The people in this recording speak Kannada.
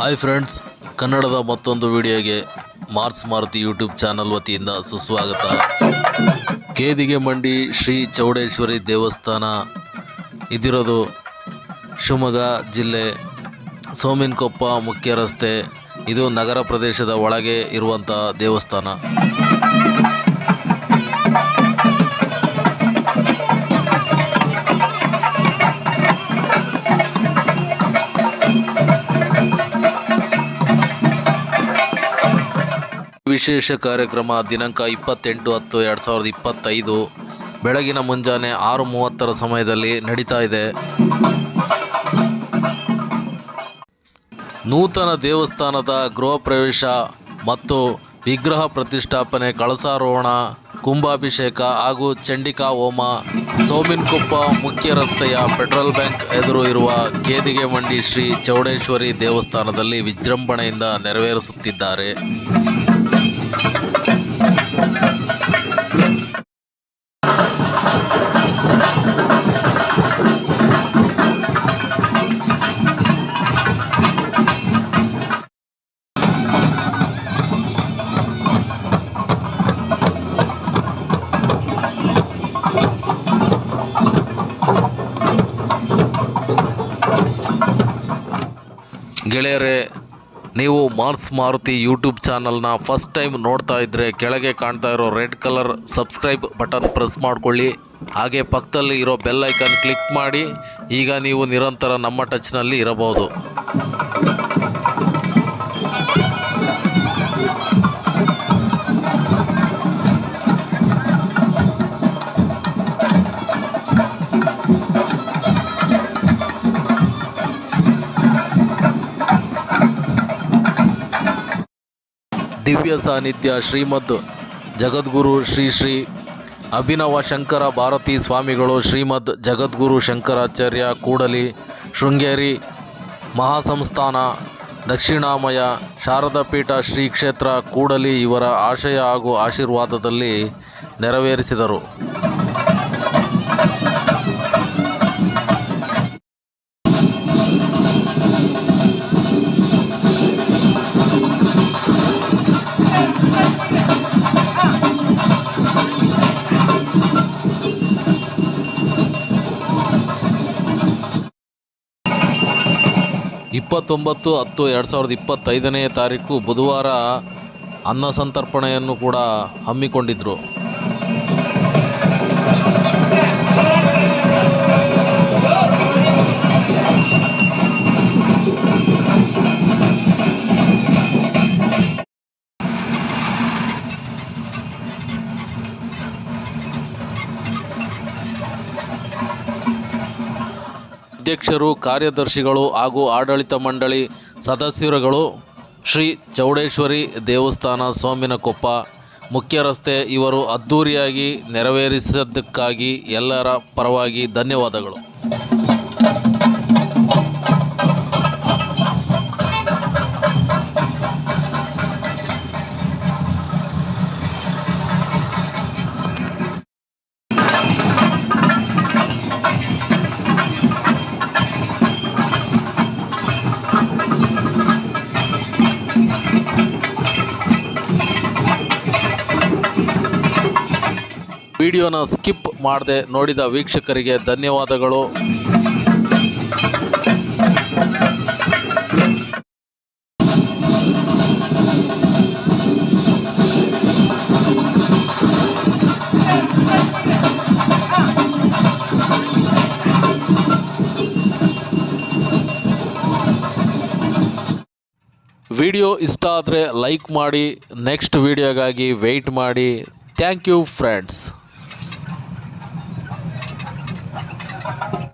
ಹಾಯ್ ಫ್ರೆಂಡ್ಸ್ ಕನ್ನಡದ ಮತ್ತೊಂದು ವಿಡಿಯೋಗೆ ಮಾರ್ಸ್ ಮಾರುತಿ ಯೂಟ್ಯೂಬ್ ಚಾನಲ್ ವತಿಯಿಂದ ಸುಸ್ವಾಗತ. ಕೇದಿಗೆ ಮಂಡಿ ಶ್ರೀ ಚೌಡೇಶ್ವರಿ ದೇವಸ್ಥಾನ. ಇದಿರೋದು ಶಿವಮೊಗ್ಗ ಜಿಲ್ಲೆ ಸೋಮಿನಕೊಪ್ಪ ಮುಖ್ಯ ರಸ್ತೆ. ಇದು ನಗರ ಪ್ರದೇಶದ ಒಳಗೆ ಇರುವಂಥ ದೇವಸ್ಥಾನ. ವಿಶೇಷ ಕಾರ್ಯಕ್ರಮ ದಿನಾಂಕ ಇಪ್ಪತ್ತೆಂಟು ಹತ್ತು ಎರಡು ಸಾವಿರದ ಇಪ್ಪತ್ತೈದು. ಬೆಳಗಿನ ಮುಂಜಾನೆ ಆರು ಮೂವತ್ತರ ಸಮಯದಲ್ಲಿ ನಡೀತಾ ಇದೆ. ನೂತನ ದೇವಸ್ಥಾನದ ಗೃಹ ಪ್ರವೇಶ ಮತ್ತು ವಿಗ್ರಹ ಪ್ರತಿಷ್ಠಾಪನೆ, ಕಳಸಾರೋಹಣ, ಕುಂಭಾಭಿಷೇಕ ಹಾಗೂ ಚಂಡಿಕಾ ಹೋಮ, ಸೋಮಿನ್ಕೊಪ್ಪ ಮುಖ್ಯ ರಸ್ತೆಯ ಪೆಟ್ರೋಲ್ ಬ್ಯಾಂಕ್ ಎದುರು ಇರುವ ಕೇದಿಗೆ ಮಂಡಿ ಶ್ರೀ ಚೌಡೇಶ್ವರಿ ದೇವಸ್ಥಾನದಲ್ಲಿ ವಿಜೃಂಭಣೆಯಿಂದ ನೆರವೇರಿಸುತ್ತಿದ್ದಾರೆ. ಗೆಳೆಯರೇ, ನೀವು ಮಾರ್ಸ್ ಮಾರುತಿ ಯೂಟ್ಯೂಬ್ ಚಾನಲ್ನ ಫಸ್ಟ್ ಟೈಮ್ ನೋಡ್ತಾ ಇದ್ದರೆ ಕೆಳಗೆ ಕಾಣ್ತಾ ಇರೋ red colour subscribe button press ಮಾಡ್ಕೊಳ್ಳಿ. ಹಾಗೆ ಪಕ್ಕದಲ್ಲಿ ಇರೋ ಬೆಲ್ ಐಕನ್ ಕ್ಲಿಕ್ ಮಾಡಿ. ಈಗ ನೀವು ನಿರಂತರ ನಮ್ಮ ಟಚ್ನಲ್ಲಿ ಇರಬಹುದು. ದಿವ್ಯ ಸಾನ್ನಿಧ್ಯ ಶ್ರೀಮದ್ ಜಗದ್ಗುರು ಶ್ರೀ ಶ್ರೀ ಅಭಿನವ ಶಂಕರ ಭಾರತಿ ಸ್ವಾಮಿಗಳು ಶ್ರೀಮದ್ ಜಗದ್ಗುರು ಶಂಕರಾಚಾರ್ಯ ಕೂಡಲಿ, ಶೃಂಗೇರಿ ಮಹಾಸಂಸ್ಥಾನ, ದಕ್ಷಿಣಾಮಯ ಶಾರದಾಪೀಠ ಶ್ರೀ ಕ್ಷೇತ್ರ ಕೂಡಲಿ ಇವರ ಆಶಯ ಹಾಗೂ ಆಶೀರ್ವಾದದಲ್ಲಿ ನೆರವೇರಿಸಿದರು. ಇಪ್ಪತ್ತೊಂಬತ್ತು ಹತ್ತು ಎರಡು ಸಾವಿರದ ಇಪ್ಪತ್ತೈದನೇ ತಾರೀಕು ಬುಧವಾರ ಅನ್ನ ಸಂತರ್ಪಣೆಯನ್ನು ಕೂಡ ಹಮ್ಮಿಕೊಂಡಿದ್ದರು ಅಧ್ಯಕ್ಷರು ಕಾರ್ಯದರ್ಶಿಗಳು ಹಾಗೂ ಆಡಳಿತ ಮಂಡಳಿ ಸದಸ್ಯರುಗಳು ಶ್ರೀ ಚೌಡೇಶ್ವರಿ ದೇವಸ್ಥಾನ ಸೋಮಿನಕೊಪ್ಪ ಮುಖ್ಯ ರಸ್ತೆ ಇವರು ಅದ್ಧೂರಿಯಾಗಿ ನೆರವೇರಿಸಿದ್ದಕ್ಕಾಗಿ ಎಲ್ಲರ ಪರವಾಗಿ ಧನ್ಯವಾದಗಳು. ವಿಡಿಯೋನ ಸ್ಕಿಪ್ ಮಾಡದೆ ನೋಡಿದ ವೀಕ್ಷಕರಿಗೆ ಧನ್ಯವಾದಗಳು. ವಿಡಿಯೋ ಇಷ್ಟ ಆದರೆ ಲೈಕ್ ಮಾಡಿ, ನೆಕ್ಸ್ಟ್ ವಿಡಿಯೋಗಾಗಿ ವೆಯ್ಟ್ ಮಾಡಿ. Thank you, friends. Thank you.